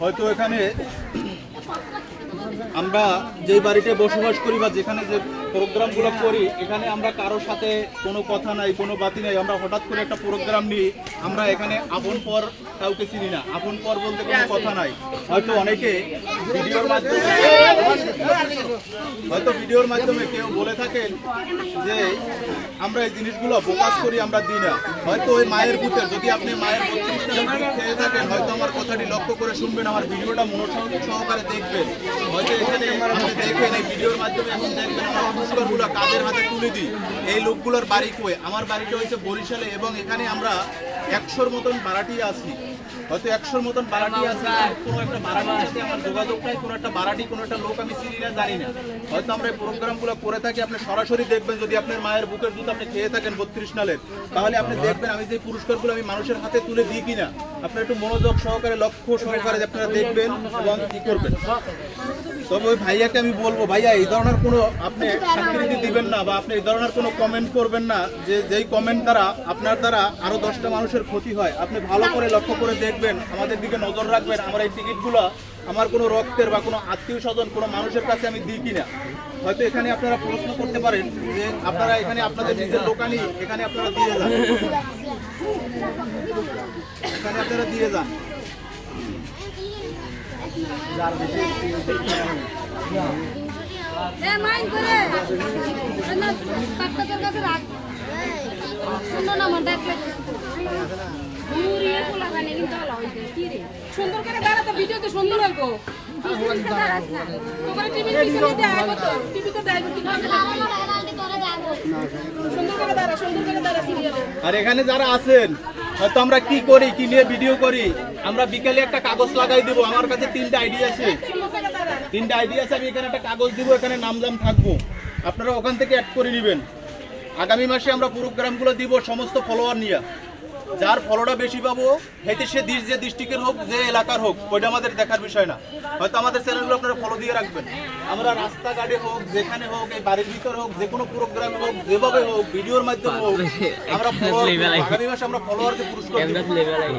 হয়তো এখানে আমরা যে বাড়িতে বসবাস করি বা যেখানে যে প্রোগ্রামগুলো করি, এখানে আমরা কারোর সাথে কোনো কথা নাই, কোনো বাতি নাই। আমরা হঠাৎ করে একটা প্রোগ্রাম নিই, আমরা এখানে আপন পর কাউকে চিনি না। আপন পর বলতে কোনো কথা নাই। হয়তো অনেকে ভিডিওর মাধ্যমে হয়তো ভিডিওর মাধ্যমে কেউ বলে থাকেন যে, আমরা এই জিনিসগুলো ফোকাস করি, আমরা দিই না। হয়তো ওই মায়ের ভূতের, যদি আপনি মায়ের বত্রিশটা খেয়ে থাকেন, হয়তো আমার কথাটি লক্ষ্য করে শুনবেন, আমার ভিডিওটা মনোসংযোগ সহকারে দেখবেন। হয়তো এখানে ভিডিওর মাধ্যমে তুলে দিই? এই লোকগুলোর বাড়ি আমার বাড়িটা হয়েছে বরিশালে এবং এখানে আমরা একশোর মতন ভাড়াটি আছি। হয়তো একশোর মতন বাড়াটি আছে, কোনো একটা বাড়াটির সাথে আমার যোগাযোগটাই কোনো একটা বাড়াটি কোনো একটা লোক আমি চিনি না, জানি না। হয়তো আমরা এই প্রোগ্রামগুলো করে থাকি, আপনি সরাসরি দেখবেন, যদি আপনার মায়ের বুকের দুধ আপনি খেয়ে থাকেন বত্রিশ নালের, তাহলে আপনি দেখবেন আমি যে পুরস্কারগুলো আমি মানুষের হাতে তুলে দিই কিনা, আপনার একটু মনোযোগ সহকারে, লক্ষ্য সহকারে আপনারা দেখবেন এবং কি করবেন। তবে ওই ভাইয়াকে আমি বলব, ভাইয়া, এই ধরনের কোনো আপনি স্বীকৃতি দিবেন না বা আপনি এই ধরনের কোনো কমেন্ট করবেন না, যে যেই কমেন্ট দ্বারা আপনার দ্বারা আরও দশটা মানুষের ক্ষতি হয়, আপনি ভালো করে লক্ষ্য করে দেখবেন। আমাদের দিকে নজর রাখবেন, আমার এই টিকিটগুলো আমার কোনো রক্তের বা কোনো আত্মীয় স্বজন কোনো মানুষের কাছে আমি দিই কিনা। হয়তো এখানে আপনারা প্রশ্ন করতে পারেন যে আপনারা এখানে আপনাদের নিজের দোকানই, এখানে আপনারা দিয়ে যান। এখানে আপনারা দিয়ে যান। সুন্দর করে ভিডিওতে সুন্দর হইবো। আর এখানে যারা আছেন হয়তো আমরা কি করি কি নিয়ে ভিডিও করি? আমরা বিকেলে একটা কাগজ লাগাই দিব আমার কাছে তিনটা আইডিয়া আছে। তিনটা আইডিয়া আছে আমি এখানে একটা কাগজ দিব এখানে নাম জাম থাকব। আপনারা ওখান থেকে অ্যাড করে নেবেন। আগামী মাসে আমরা প্রোগ্রামগুলো দিব সমস্ত ফলোয়ার নিয়ে। যার ফলোটা বেশি পাবো হেতে সে দিস যে ডিস্ট্রিক্টের হোক যে এলাকার হোক ওইটা আমাদের দেখার বিষয় না। হয়তো আমাদের চ্যানেলগুলো আপনারা ফলো দিয়ে রাখবেন। আমরা রাস্তাঘাটে হোক যেখানে হোক এই বাড়ির ভিতর হোক যে কোনো প্রোগ্রামে হোক যেভাবে হোক ভিডিওর মাধ্যমে হোক আমরা আগামী মাসে আমরা ফলোয়ারকে পুরস্কার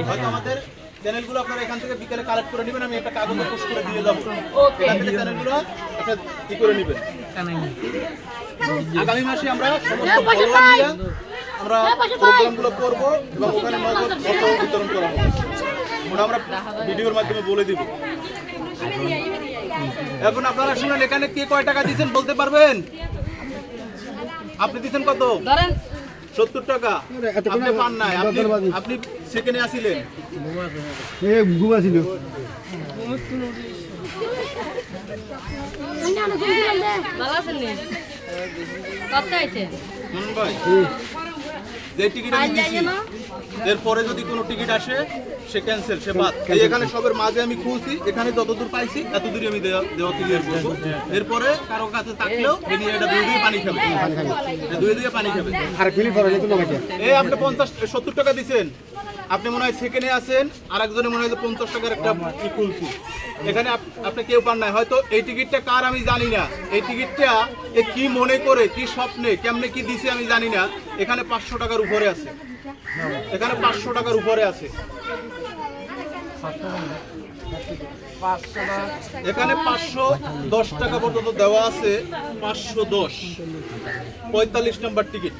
হয়তো আমাদের চ্যানেলগুলো আপনারা এখান থেকে বিকেলে কালেক্ট করে নেবেন আমি একটা কাগজে পোস্ট করে দিয়ে যাব। এখান থেকে চ্যানেলগুলো আপনারা কি করে নেবেন? আগামী মাসে আমরা সমস্ত আমরা প্রোগ্রামগুলো করব এবং ওখানে নগদ বিতরণ করা হবে। ওটা আমরা ভিডিওর মাধ্যমে বলে দিব। এখন আপনারা শুনেন এখানে কে কয় টাকা দিচ্ছেন বলতে পারবেন? আপনি দিচ্ছেন কত? সত্তর টাকা। আপনি পান নাই। আপনি আপনি সেকেন্ডে আসিলেন। ভালো আছেন ভাই। যে টিকিট আমি দিছি এরপরে যদি কোনো টিকিট আসে সে ক্যান্সেল সে বাদ। এই এখানে সবের মাঝে আমি খুলছি এখানে যতদূর পাইছি এতদূরই আমি দেওয়া দেওয়া ক্লিয়ার করব। এরপরে কারও কাছে থাকলেও এ নিয়ে এটা দুই দিয়ে পানি খাবে। এ দুই দিয়ে পানি খাবে। এই আপনি পঞ্চাশ সত্তর টাকা দিছেন। আপনি মনে হয় সেকেন্ডে আছেন আর একজনে মনে হয় যে পঞ্চাশ টাকার একটা খুলছি এখানে আপ- আপনি কেউ পান নাই। হয়তো এই টিকিটটা কার আমি জানি না। এই টিকিটটা এ কি মনে করে কি স্বপ্নে কেমনে কি দিছে আমি জানি না। এখানে পাঁচশো টাকার উপরে আছে। এখানে পাঁচশো টাকার উপরে আছে। এখানে পাঁচশো দশ টাকা পর্যন্ত দেওয়া আছে। পাঁচশো দশ। পঁয়তাল্লিশ নম্বর টিকিট